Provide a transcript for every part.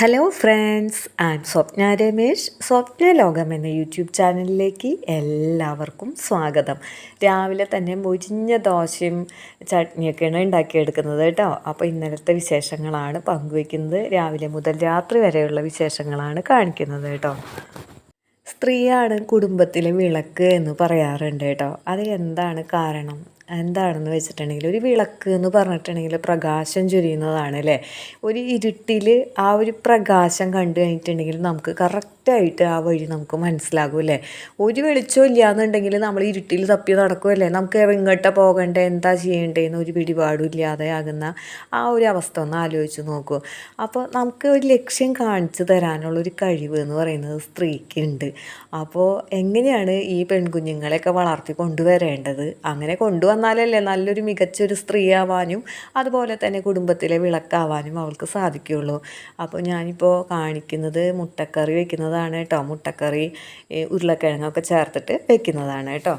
Hello friends am Swapna Ramesh Swapna ലോകം എന്ന YouTube ചാനലിലേക്ക് എല്ലാവർക്കും സ്വാഗതം. രാവിലെ തന്നെ മുരിഞ്ഞ ദോശയും ചട്നിയൊക്കെയാണ് ഉണ്ടാക്കിയെടുക്കുന്നത് കേട്ടോ. അപ്പോൾ ഇന്നലത്തെ വിശേഷങ്ങളാണ് പങ്കുവയ്ക്കുന്നത്. രാവിലെ മുതൽ രാത്രി വരെയുള്ള വിശേഷങ്ങളാണ് കാണിക്കുന്നത് കേട്ടോ. സ്ത്രീയാണ് കുടുംബത്തിലെ വിളക്ക് എന്ന് പറയാറുണ്ട് കേട്ടോ. അത് എന്താണ് കാരണം? എന്താണെന്ന് വെച്ചിട്ടുണ്ടെങ്കിൽ ഒരു വിളക്ക് എന്ന് പറഞ്ഞിട്ടുണ്ടെങ്കിൽ പ്രകാശം ചൊരിയുന്നതാണ് അല്ലേ? ഒരു ഇരുട്ടിൽ ആ ഒരു പ്രകാശം കണ്ടു കഴിഞ്ഞിട്ടുണ്ടെങ്കിൽ നമുക്ക് കറക്റ്റായിട്ട് ആ വഴി നമുക്ക് മനസ്സിലാകും അല്ലേ? ഒരു വെളിച്ചം ഇല്ല എന്നുണ്ടെങ്കിൽ നമ്മൾ ഇരുട്ടിൽ തപ്പി നടക്കുമല്ലേ നമുക്ക് എങ്ങോട്ടാണ് പോകേണ്ടത് എന്താ ചെയ്യേണ്ടതെന്ന് ഒരു പിടിപാടും ഇല്ലാതെ ആകുന്ന ആ ഒരു അവസ്ഥ ഒന്ന് ആലോചിച്ച് നോക്കൂ. അപ്പോൾ നമുക്ക് ഒരു ലക്ഷ്യം കാണിച്ചു തരാനുള്ള ഒരു കഴിവ് എന്ന് പറയുന്നത് സ്ത്രീക്കുണ്ട്. അപ്പോൾ എങ്ങനെയാണ് ഈ പെൺകുഞ്ഞുങ്ങളെയൊക്കെ വളർത്തി കൊണ്ടുവരേണ്ടത്? അങ്ങനെ കൊണ്ടുവന്ന വന്നാലല്ലേ നല്ലൊരു മികച്ചൊരു സ്ത്രീ ആവാനും അതുപോലെ തന്നെ കുടുംബത്തിലെ വിളക്കാവാനും അവൾക്ക് സാധിക്കുകയുള്ളൂ. അപ്പോൾ ഞാനിപ്പോൾ കാണിക്കുന്നത് മുട്ടക്കറി വെക്കുന്നതാണ് കേട്ടോ. മുട്ടക്കറി ഉരുളക്കിഴങ്ങൊക്കെ ചേർത്തിട്ട് വെക്കുന്നതാണ് കേട്ടോ.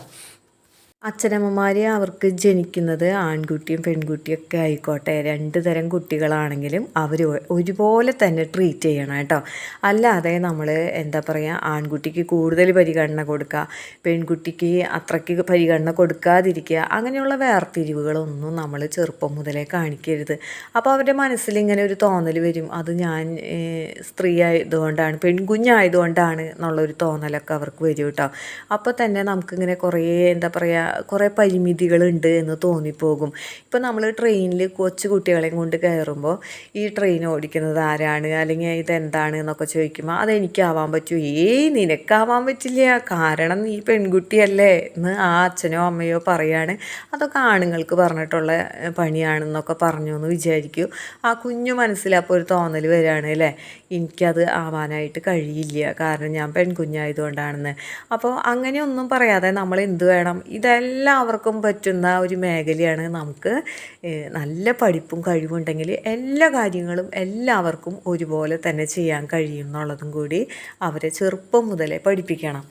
അച്ഛനമ്മമാർ അവർക്ക് ജനിക്കുന്നത് ആൺകുട്ടിയും പെൺകുട്ടിയും ഒക്കെ ആയിക്കോട്ടെ. രണ്ട് തരം കുട്ടികളാണെങ്കിലും അവർ ഒരുപോലെ തന്നെ ട്രീറ്റ് ചെയ്യണം കേട്ടോ. അല്ലാതെ നമ്മൾ എന്താ പറയുക ആൺകുട്ടിക്ക് കൂടുതൽ പരിഗണന കൊടുക്കുക പെൺകുട്ടിക്ക് അത്രയ്ക്ക് പരിഗണന കൊടുക്കാതിരിക്കുക അങ്ങനെയുള്ള വേർതിരിവുകളൊന്നും നമ്മൾ ചെറുപ്പം മുതലേ കാണിക്കരുത്. അപ്പോൾ അവരുടെ മനസ്സിൽ ഇങ്ങനെ ഒരു തോന്നൽ വരും. അത് ഞാൻ സ്ത്രീ ആയതുകൊണ്ടാണ് പെൺകുഞ്ഞായതുകൊണ്ടാണ് എന്നുള്ളൊരു തോന്നലൊക്കെ അവർക്ക് വരും കേട്ടോ. അപ്പോൾ തന്നെ നമുക്കിങ്ങനെ കുറേ എന്താ പറയുക കുറേ പരിമിതികളുണ്ട് എന്ന് തോന്നിപ്പോകും. ഇപ്പോൾ നമ്മൾ ട്രെയിനിൽ കൊച്ചു കുട്ടികളെയും കൊണ്ട് കയറുമ്പോൾ ഈ ട്രെയിൻ ഓടിക്കുന്നത് ആരാണ്? അല്ലെങ്കിൽ ഇതെന്താണ് എന്നൊക്കെ ചോദിക്കുമ്പോൾ അതെനിക്കാവാൻ പറ്റൂ. ഏയ് നിനക്കാവാൻ പറ്റില്ല. കാരണം നീ പെൺകുട്ടിയല്ലേ എന്ന് ആ അച്ഛനോ അമ്മയോ പറയാണ്. അതൊക്കെ ആണുങ്ങൾക്ക് പറഞ്ഞിട്ടുള്ള പണിയാണെന്നൊക്കെ പറഞ്ഞു എന്ന് വിചാരിക്കൂ. ആ കുഞ്ഞു മനസ്സിൽ അപ്പോൾ ഒരു തോന്നൽ വരികയാണ് അല്ലേ? എനിക്കത് ആവാനായിട്ട് കഴിയില്ല. കാരണം ഞാൻ പെൺകുഞ്ഞായതുകൊണ്ടാണെന്ന്. അപ്പോൾ അങ്ങനെയൊന്നും പറയാതെ നമ്മൾ എന്ത് വേണം? ഇതെല്ലാം എല്ലാവർക്കും പറ്റുന്ന ഒരു മേഖലയാണ് നമുക്ക് നല്ല പഠിപ്പും കഴിവുണ്ടെങ്കിൽ എല്ലാ കാര്യങ്ങളും എല്ലാവർക്കും ഒരുപോലെ തന്നെ ചെയ്യാൻ കഴിയും എന്നുള്ളതും കൂടി അവരെ ചെറുപ്പം മുതലേ പഠിപ്പിക്കണം.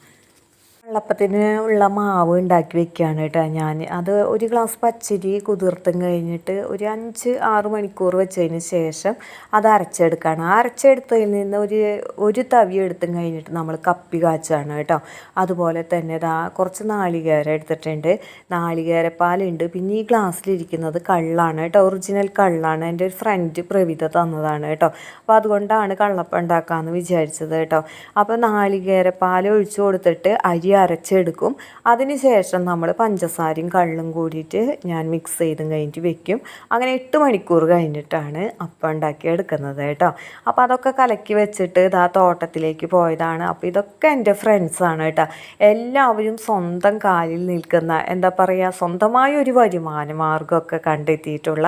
വെള്ളപ്പത്തിന് ഉള്ള മാവ് ഉണ്ടാക്കി വെക്കുകയാണ് കേട്ടോ ഞാൻ. അത് ഒരു ഗ്ലാസ് പച്ചരി കുതിർത്തും കഴിഞ്ഞിട്ട് ഒരു അഞ്ച് ആറ് മണിക്കൂർ വെച്ചതിന് ശേഷം അത് അരച്ചെടുക്കുകയാണ് അരച്ചെടുത്തതിൽ നിന്ന് ഒരു ഒരു തവി എടുത്തും കഴിഞ്ഞിട്ട് നമ്മൾ കപ്പി കാച്ചാണ് കേട്ടോ. അതുപോലെ തന്നെ ഇതാ കുറച്ച് നാളികേര എടുത്തിട്ടുണ്ട്. നാളികേരപ്പാലുണ്ട്. പിന്നെ ഈ ഗ്ലാസ്സിലിരിക്കുന്നത് കള്ളാണ് കേട്ടോ. ഒറിജിനൽ കള്ളാണ്. എന്റെ ഒരു ഫ്രണ്ട് പ്രവിത തന്നതാണ് കേട്ടോ. അപ്പോൾ അതുകൊണ്ടാണ് കള്ളപ്പം ഉണ്ടാക്കാമെന്ന് വിചാരിച്ചത് കേട്ടോ. അപ്പോൾ നാളികേരപ്പാൽ ഒഴിച്ചു കൊടുത്തിട്ട് അരി അരച്ചെടുക്കും. അതിനുശേഷം നമ്മൾ പഞ്ചസാരയും കള്ളും കൂടിയിട്ട് ഞാൻ മിക്സ് ചെയ്തും കഴിഞ്ഞിട്ട് വെക്കും. അങ്ങനെ എട്ട് മണിക്കൂർ കഴിഞ്ഞിട്ടാണ് അപ്പം ഉണ്ടാക്കി എടുക്കുന്നത് കേട്ടോ. അപ്പോൾ അതൊക്കെ കലക്കി വെച്ചിട്ട് ഇതാ തോട്ടത്തിലേക്ക് പോയതാണ്. അപ്പോൾ ഇതൊക്കെ എന്റെ ഫ്രണ്ട്സാണ് കേട്ടോ. എല്ലാവരും സ്വന്തം കാലിൽ നിൽക്കുന്ന എന്താ പറയുക സ്വന്തമായ ഒരു വരുമാന മാർഗമൊക്കെ കണ്ടെത്തിയിട്ടുള്ള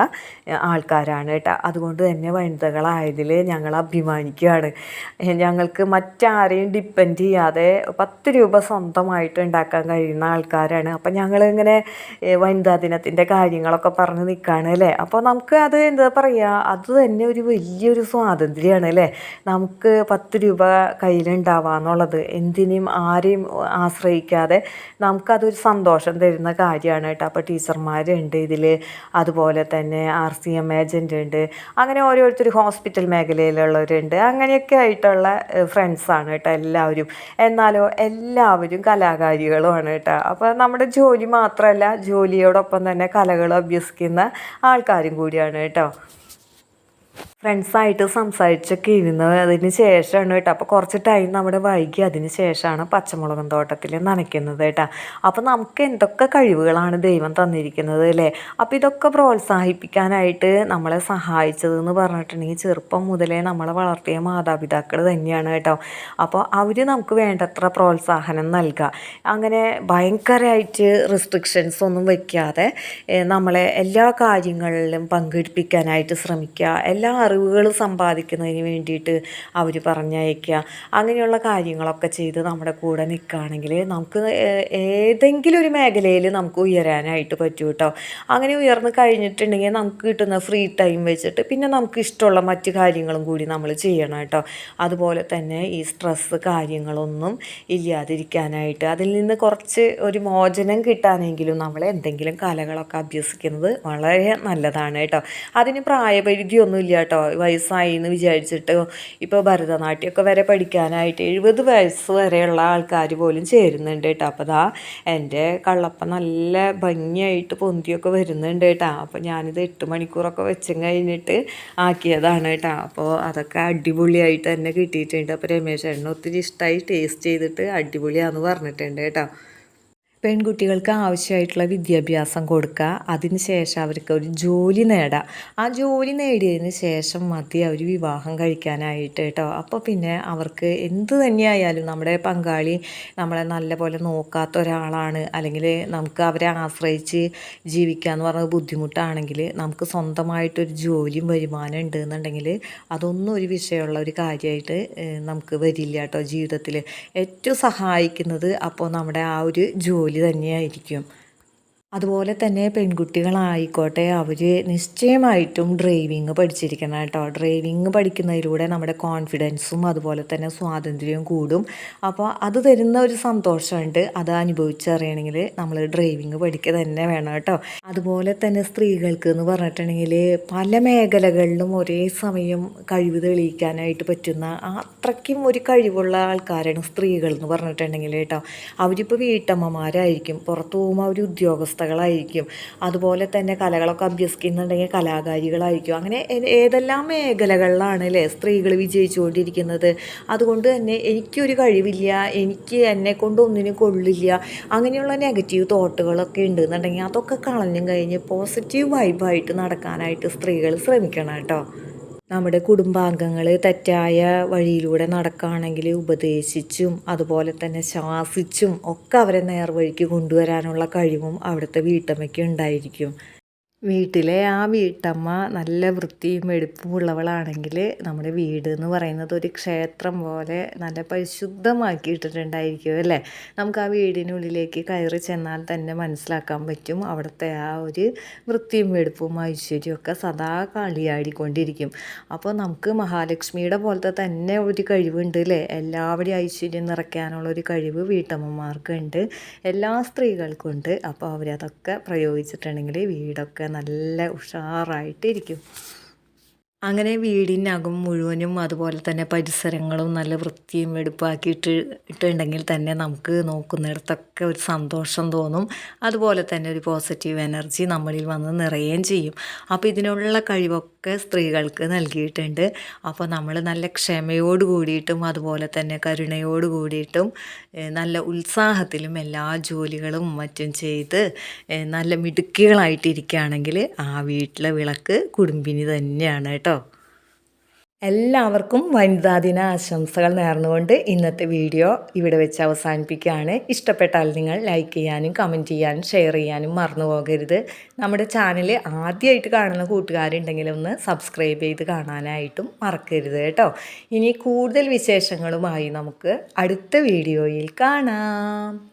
ആൾക്കാരാണ് കേട്ടോ. അതുകൊണ്ട് തന്നെ വനിതകളായതിൽ ഞങ്ങൾ അഭിമാനിക്കുകയാണ്. ഞങ്ങൾക്ക് മറ്റാരെയും ഡിപ്പെൻഡ് ചെയ്യാതെ പത്ത് രൂപ സ്വന്തം സ്വന്തമായിട്ട് ഉണ്ടാക്കാൻ കഴിയുന്ന ആൾക്കാരാണ്. അപ്പം ഞങ്ങളിങ്ങനെ വനിതാ ദിനത്തിന്റെ കാര്യങ്ങളൊക്കെ പറഞ്ഞ് നിൽക്കുകയാണ് അല്ലേ? അപ്പോൾ നമുക്ക് അത് എന്താ പറയുക അത് തന്നെ ഒരു വലിയൊരു സ്വാതന്ത്ര്യമാണ് അല്ലേ? നമുക്ക് പത്ത് രൂപ കയ്യിലുണ്ടാവുക എന്നുള്ളത്. എന്തിനും ആരെയും ആശ്രയിക്കാതെ നമുക്കതൊരു സന്തോഷം തരുന്ന കാര്യമാണ് കേട്ടോ. അപ്പോൾ ടീച്ചർമാരുണ്ട് ഇതിൽ അതുപോലെ തന്നെ ആർ സി എം ഏജന്റ് ഉണ്ട് അങ്ങനെ ഓരോരുത്തർ ഹോസ്പിറ്റൽ മേഖലയിലുള്ളവരുണ്ട്. അങ്ങനെയൊക്കെ ആയിട്ടുള്ള ഫ്രണ്ട്സാണ് കേട്ടോ എല്ലാവരും. എന്നാലോ എല്ലാവരും കലാകാരികളുമാണ് കേട്ടോ. അപ്പോൾ നമ്മുടെ ജോലി മാത്രമല്ല ജോലിയോടൊപ്പം തന്നെ കലകൾ അഭ്യസിക്കുന്ന ആൾക്കാരും കൂടിയാണ് കേട്ടോ. ഫ്രണ്ട്സായിട്ട് സംസാരിച്ചൊക്കെ ഇരുന്നതിന് ശേഷമാണ് കേട്ടോ. അപ്പോൾ കുറച്ച് ടൈം നമ്മുടെ വൈകി അതിന് ശേഷമാണ് പച്ചമുളകും തോട്ടത്തിൽ നനയ്ക്കുന്നത് കേട്ടോ. അപ്പോൾ നമുക്ക് എന്തൊക്കെ കഴിവുകളാണ് ദൈവം തന്നിരിക്കുന്നത് അല്ലേ? അപ്പോൾ ഇതൊക്കെ പ്രോത്സാഹിപ്പിക്കാനായിട്ട് നമ്മളെ സഹായിച്ചതെന്ന് പറഞ്ഞിട്ടുണ്ടെങ്കിൽ ചെറുപ്പം മുതലേ നമ്മളെ വളർത്തിയ മാതാപിതാക്കൾ തന്നെയാണ് കേട്ടോ. അപ്പോൾ അവർ നമുക്ക് വേണ്ടത്ര പ്രോത്സാഹനം നൽകുക അങ്ങനെ ഭയങ്കരമായിട്ട് റെസ്ട്രിക്ഷൻസ് ഒന്നും വയ്ക്കാതെ നമ്മളെ എല്ലാ കാര്യങ്ങളിലും പങ്കെടുപ്പിക്കാനായിട്ട് ശ്രമിക്കുക എല്ലാ അറിവുകൾ സമ്പാദിക്കുന്നതിന് വേണ്ടിയിട്ട് അവർ പറഞ്ഞയക്കുക. അങ്ങനെയുള്ള കാര്യങ്ങളൊക്കെ ചെയ്ത് നമ്മുടെ കൂടെ നിൽക്കുകയാണെങ്കിൽ നമുക്ക് ഏതെങ്കിലും ഒരു മേഖലയിൽ നമുക്ക് ഉയരാനായിട്ട് പറ്റും കേട്ടോ. അങ്ങനെ ഉയർന്നു കഴിഞ്ഞിട്ടുണ്ടെങ്കിൽ നമുക്ക് കിട്ടുന്ന ഫ്രീ ടൈം വെച്ചിട്ട് പിന്നെ നമുക്ക് ഇഷ്ടമുള്ള മറ്റ് കാര്യങ്ങളും കൂടി നമ്മൾ ചെയ്യണം കേട്ടോ. അതുപോലെ തന്നെ ഈ സ്ട്രെസ്സ് കാര്യങ്ങളൊന്നും ഇല്ലാതിരിക്കാനായിട്ട് അതിൽ നിന്ന് കുറച്ച് ഒരു മോചനം കിട്ടാനെങ്കിലും നമ്മൾ എന്തെങ്കിലും കലകളൊക്കെ അഭ്യസിക്കുന്നത് വളരെ നല്ലതാണ് കേട്ടോ. അതിന് പ്രായപരിധിയൊന്നും ഇല്ല കേട്ടോ. വയസ്സായി എന്ന് വിചാരിച്ചിട്ട് ഇപ്പോൾ ഭരതനാട്യമൊക്കെ വരെ പഠിക്കാനായിട്ട് എഴുപത് വയസ്സ് വരെയുള്ള ആൾക്കാർ പോലും ചേരുന്നുണ്ട് കേട്ടോ. അപ്പോൾ ദാ എന്റെ കള്ളപ്പ നല്ല ഭംഗിയായിട്ട് പൊന്തിയൊക്കെ വരുന്നുണ്ട് കേട്ടോ. അപ്പോൾ ഞാനിത് എട്ട് മണിക്കൂറൊക്കെ വെച്ചും കഴിഞ്ഞിട്ട് ആക്കിയതാണ് കേട്ടോ. അപ്പോൾ അതൊക്കെ അടിപൊളിയായിട്ട് തന്നെ കിട്ടിയിട്ടുണ്ട്. അപ്പോൾ രമേശ് എണ്ണ ഒത്തിരി ഇഷ്ടമായി ടേസ്റ്റ് ചെയ്തിട്ട് അടിപൊളിയാണെന്ന് പറഞ്ഞിട്ടുണ്ട് കേട്ടോ. പെൺകുട്ടികൾക്ക് ആവശ്യമായിട്ടുള്ള വിദ്യാഭ്യാസം കൊടുക്കുക. അതിനുശേഷം അവർക്ക് ഒരു ജോലി നേടാം ആ ജോലി നേടിയതിന് ശേഷം മതി അവർ വിവാഹം കഴിക്കാനായിട്ട് കേട്ടോ. അപ്പോൾ പിന്നെ അവർക്ക് എന്ത് തന്നെയായാലും നമ്മുടെ പങ്കാളി നമ്മളെ നല്ലപോലെ നോക്കാത്ത ഒരാളാണ്. അല്ലെങ്കിൽ നമുക്ക് അവരെ ആശ്രയിച്ച് ജീവിക്കുക എന്ന് പറഞ്ഞത് ബുദ്ധിമുട്ടാണെങ്കിൽ നമുക്ക് സ്വന്തമായിട്ടൊരു ജോലിയും വരുമാനം ഉണ്ട് എന്നുണ്ടെങ്കിൽ അതൊന്നും ഒരു വിഷയമുള്ള ഒരു കാര്യമായിട്ട് നമുക്ക് വരില്ല കേട്ടോ ജീവിതത്തിൽ. ഏറ്റവും സഹായിക്കുന്നത് അപ്പോൾ നമ്മുടെ ആ ഒരു ജോലി ജോലി തന്നെയായിരിക്കും. അതുപോലെ തന്നെ പെൺകുട്ടികളായിക്കോട്ടെ അവർ നിശ്ചയമായിട്ടും ഡ്രൈവിങ് പഠിച്ചിരിക്കണം കേട്ടോ. ഡ്രൈവിങ് പഠിക്കുന്നതിലൂടെ നമ്മുടെ കോൺഫിഡൻസും അതുപോലെ തന്നെ സ്വാതന്ത്ര്യവും കൂടും. അപ്പോൾ അത് തരുന്ന ഒരു സന്തോഷമുണ്ട്. അത് അനുഭവിച്ചറിയണമെങ്കിൽ നമ്മൾ ഡ്രൈവിങ് പഠിക്കുക തന്നെ വേണം കേട്ടോ. അതുപോലെ തന്നെ സ്ത്രീകൾക്ക് എന്ന് പറഞ്ഞിട്ടുണ്ടെങ്കിൽ പല മേഖലകളിലും ഒരേ സമയം കഴിവ് തെളിയിക്കാനായിട്ട് പറ്റുന്ന അത്രയ്ക്കും ഒരു കഴിവുള്ള ആൾക്കാരാണ് സ്ത്രീകൾ എന്ന് പറഞ്ഞിട്ടുണ്ടെങ്കിൽ കേട്ടോ. അവരിപ്പോൾ വീട്ടമ്മമാരായിരിക്കും. പുറത്തു പോകുമ്പോൾ അവർ ഉദ്യോഗസ്ഥ അവസ്ഥകളായിരിക്കും അതുപോലെ തന്നെ കലകളൊക്കെ അഭ്യസിക്കുന്നുണ്ടെങ്കിൽ കലാകാരികളായിരിക്കും. അങ്ങനെ ഏതെല്ലാം മേഖലകളിലാണ് അല്ലേ സ്ത്രീകൾ വിജയിച്ചുകൊണ്ടിരിക്കുന്നത്? അതുകൊണ്ട് തന്നെ എനിക്കൊരു കഴിവില്ല എനിക്ക് എന്നെ കൊണ്ട് ഒന്നിനും കൊള്ളില്ല. അങ്ങനെയുള്ള നെഗറ്റീവ് തോട്ടുകളൊക്കെ ഉണ്ടെന്നുണ്ടെങ്കിൽ അതൊക്കെ കളഞ്ഞും കഴിഞ്ഞ് പോസിറ്റീവ് വൈബായിട്ട് നടക്കാനായിട്ട് സ്ത്രീകൾ ശ്രമിക്കണം കേട്ടോ. നമ്മുടെ കുടുംബാംഗങ്ങൾ തെറ്റായ വഴിയിലൂടെ നടക്കുകയാണെങ്കിൽ ഉപദേശിച്ചും അതുപോലെ തന്നെ ശാസിച്ചും ഒക്കെ അവരെ നേർവഴിക്ക് കൊണ്ടുവരാനുള്ള കഴിവും അവിടുത്തെ വീട്ടമ്മയ്ക്ക് ഉണ്ടായിരിക്കും. വീട്ടിലെ ആ വീട്ടമ്മ നല്ല വൃത്തിയും വെടുപ്പും ഉള്ളവളാണെങ്കിൽ നമ്മുടെ വീട് എന്ന് പറയുന്നത് ഒരു ക്ഷേത്രം പോലെ നല്ല പരിശുദ്ധമാക്കിയിട്ടിട്ടുണ്ടായിരിക്കും അല്ലേ? നമുക്ക് ആ വീടിനുള്ളിലേക്ക് കയറി ചെന്നാൽ തന്നെ മനസ്സിലാക്കാൻ പറ്റും അവിടുത്തെ ആ ഒരു വൃത്തിയും വെടുപ്പും ഐശ്വര്യവും ഒക്കെ സദാ കളിയാടിക്കൊണ്ടിരിക്കും. അപ്പോൾ നമുക്ക് മഹാലക്ഷ്മിയുടെ പോലത്തെ തന്നെ ഒരു കഴിവുണ്ട് അല്ലേ? എല്ലാവരുടെയും ഐശ്വര്യം നിറയ്ക്കാനുള്ള ഒരു കഴിവ് വീട്ടമ്മമാർക്കുണ്ട്. എല്ലാ സ്ത്രീകൾക്കുണ്ട് അപ്പോൾ അവരതൊക്കെ പ്രയോഗിച്ചിട്ടുണ്ടെങ്കിൽ വീടൊക്കെ നല്ല ഉഷാറായിട്ടിരിക്കും. അങ്ങനെ വീടിനകം മുഴുവനും അതുപോലെ തന്നെ പരിസരങ്ങളും നല്ല വൃത്തിയും വെടുപ്പാക്കിയിട്ട് ഇട്ടുണ്ടെങ്കിൽ തന്നെ നമുക്ക് നോക്കുന്നിടത്തൊക്കെ ഒരു സന്തോഷം തോന്നും. അതുപോലെ തന്നെ ഒരു പോസിറ്റീവ് എനർജി നമ്മളിൽ വന്ന് നിറയുകയും ചെയ്യും. അപ്പോൾ ഇതിനുള്ള കഴിവൊക്കെ സ്ത്രീകൾക്ക് നൽകിയിട്ടുണ്ട്. അപ്പോൾ നമ്മൾ നല്ല ക്ഷമയോട് കൂടിയിട്ടും അതുപോലെ തന്നെ കരുണയോട് കൂടിയിട്ടും നല്ല ഉത്സാഹത്തിലും എല്ലാ ജോലികളും മറ്റും ചെയ്ത് നല്ല മിടുക്കികളായിട്ടിരിക്കുകയാണെങ്കിൽ ആ വീട്ടിലെ വിളക്ക് കുടുംബിനി തന്നെയാണ് കേട്ടോ. എല്ലാവർക്കും വനിതാ ദിന ആശംസകൾ നേർന്നുകൊണ്ട് ഇന്നത്തെ വീഡിയോ ഇവിടെ വെച്ച് അവസാനിപ്പിക്കുകയാണ്. ഇഷ്ടപ്പെട്ടാൽ നിങ്ങൾ ലൈക്ക് ചെയ്യാനും കമന്റ് ചെയ്യാനും ഷെയർ ചെയ്യാനും മറന്നു പോകരുത്. നമ്മുടെ ചാനൽ ആദ്യമായിട്ട് കാണുന്ന കൂട്ടുകാരുണ്ടെങ്കിൽ ഒന്ന് സബ്സ്ക്രൈബ് ചെയ്ത് കാണാനായിട്ടും മറക്കരുത് കേട്ടോ. ഇനി കൂടുതൽ വിശേഷങ്ങളുമായി നമുക്ക് അടുത്ത വീഡിയോയിൽ കാണാം.